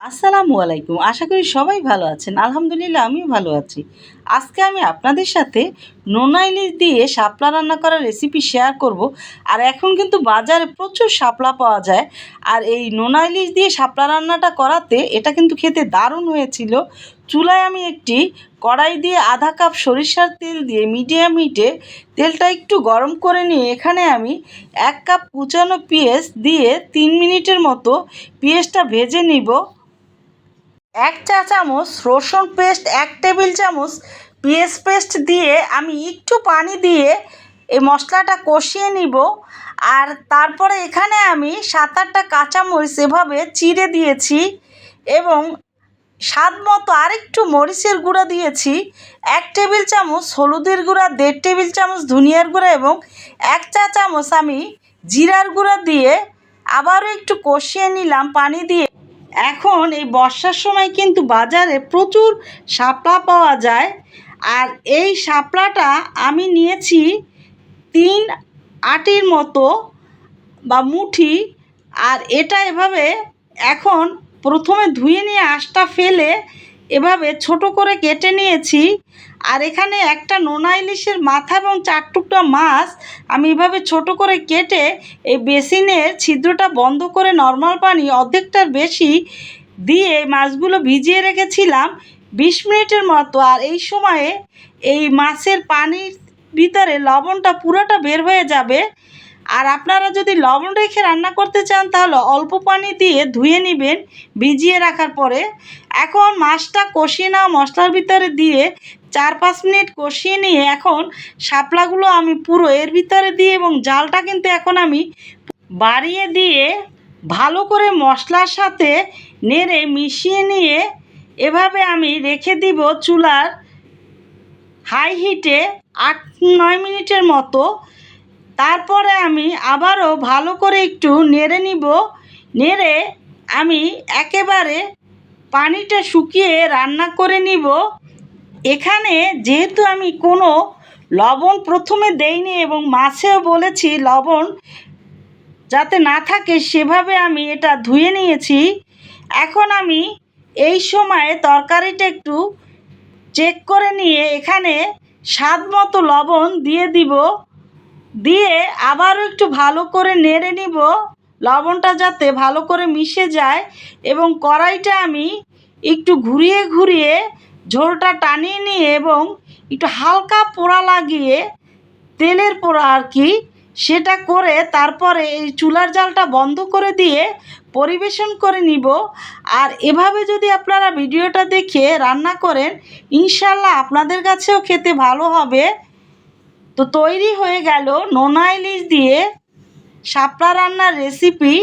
আসসালামু আলাইকুম। আশা করি সবাই ভালো আছেন। আলহামদুলিল্লাহ, আমিও ভালো আছি। আজকে আমি আপনাদের সাথে নোনা ইলিশ দিয়ে শাপলা রান্না করার রেসিপি শেয়ার করব। আর এখন কিন্তু বাজারে প্রচুর শাপলা পাওয়া যায়। আর এই নোনা ইলিশ দিয়ে শাপলা রান্নাটা করাতে এটা কিন্তু খেতে দারুণ হয়েছিল। চুলায় আমি একটি কড়াই দিয়ে আধা কাপ সরিষার তেল দিয়ে মিডিয়াম হিটে তেলটা একটু গরম করে নিয়ে এখানে আমি এক কাপ কুচানো পেঁয়াজ দিয়ে তিন মিনিটের মতো পেঁয়াজটা ভেজে নিব। এক চা চামচ রসুন পেস্ট, এক টেবিল চামচ পেঁয়াজ পেস্ট দিয়ে আমি একটু পানি দিয়ে এই মশলাটা কষিয়ে নিব। আর তারপরে এখানে আমি সাত আটটা কাঁচামরিচ এভাবে চিড়ে দিয়েছি এবং স্বাদ মতো আরেকটু মরিচের গুঁড়া দিয়েছি। এক টেবিল চামচ হলুদের গুঁড়া, দেড় টেবিল চামচ ধনিয়ার গুঁড়া এবং এক চা চামচ আমি জিরার গুঁড়া দিয়ে আবারও একটু কষিয়ে নিলাম পানি দিয়ে। এখন এই বর্ষার সময় কিন্তু বাজারে প্রচুর শাপলা পাওয়া যায়। আর এই শাপলাটা আমি নিয়েছি তিন আটির মতো বা মুঠি। আর এটা এভাবে এখন প্রথমে ধুয়ে নিয়ে আঁশটা ফেলে এভাবে ছোট করে কেটে নিয়েছি। আর এখানে একটা নোনা ইলিশের মাথা এবং চার টুকরা মাছ আমি এভাবে ছোট করে কেটে এই বেসিনের ছিদ্রটা বন্ধ করে নর্মাল পানি অর্ধেকটার বেশি দিয়ে মাছগুলো ভিজিয়ে রেখেছিলাম বিশ মিনিটের মতো। আর এই সময়ে এই মাছের পানির ভিতরে লবণটা পুরোটা বের হয়ে যাবে। আর আপনারা যদি লবণ রেখে রান্না করতে চান, তাহলে অল্প পানি দিয়ে ধুয়ে নেবেন ভিজিয়ে রাখার পরে। এখন মাছটা কষিয়ে নেওয়া মশলার ভিতরে দিয়ে চার পাঁচ মিনিট কষিয়ে নিয়ে এখন শাপলাগুলো আমি পুরো এর ভিতরে দিয়ে এবং জালটা কিন্তু এখন আমি বাড়িয়ে দিয়ে ভালো করে মশলার সাথে নেড়ে মিশিয়ে নিয়ে এভাবে আমি রেখে দিব চুলার হাই হিটে আট নয় মিনিটের মতো। তারপরে আমি আবারও ভালো করে একটু নেড়ে নিব। নেড়ে আমি একেবারে পানিটা শুকিয়ে রান্না করে নিব। এখানে যেহেতু আমি কোনো লবণ প্রথমে দেইনি এবং মাছেও বলেছি লবণ যাতে না থাকে, সেভাবে আমি এটা ধুয়ে নিয়েছি। এখন আমি এই সময়ে তরকারিটা একটু চেক করে নিয়ে এখানে স্বাদ মতো লবণ দিয়ে দিব। দিয়ে আবারও একটু ভালো করে নেড়ে নিব। লবণটা যাতে ভালো করে মিশে যায় এবং কড়াইটা আমি একটু ঘুরিয়ে ঘুরিয়ে ঝোলটা টানিয়ে নিয়ে এবং একটু হালকা পোড়া লাগিয়ে তেলের পোড়া আর কি সেটা করে তারপরে এই চুলার জালটা বন্ধ করে দিয়ে পরিবেশন করে নিব। আর এভাবে যদি আপনারা ভিডিওটা দেখে রান্না করেন ইনশাল্লাহ আপনাদের কাছেও খেতে ভালো হবে। তো তৈরি হয়ে গেল নোনা ইলিশ দিয়ে শাপলা রান্নার রেসিপি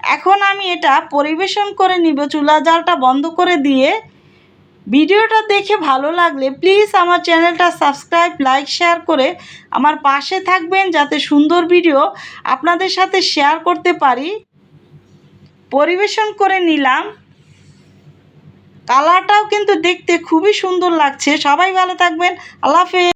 এখন আমি এটা পরিবেশন করে নিব, চুলা জালটা বন্ধ করে দিয়ে। ভিডিওটা দেখে ভালো লাগলে প্লিজ আমার চ্যানেলটা সাবস্ক্রাইব লাইক শেয়ার করে আমার পাশে থাকবেন যাতে সুন্দর ভিডিও আপনাদের সাথে শেয়ার করতে পারি। পরিবেশন করে নিলাম। কালারটাও কিন্তু দেখতে খুবই সুন্দর লাগছে। সবাই ভালো থাকবেন। আল্লাহ হাফেজ।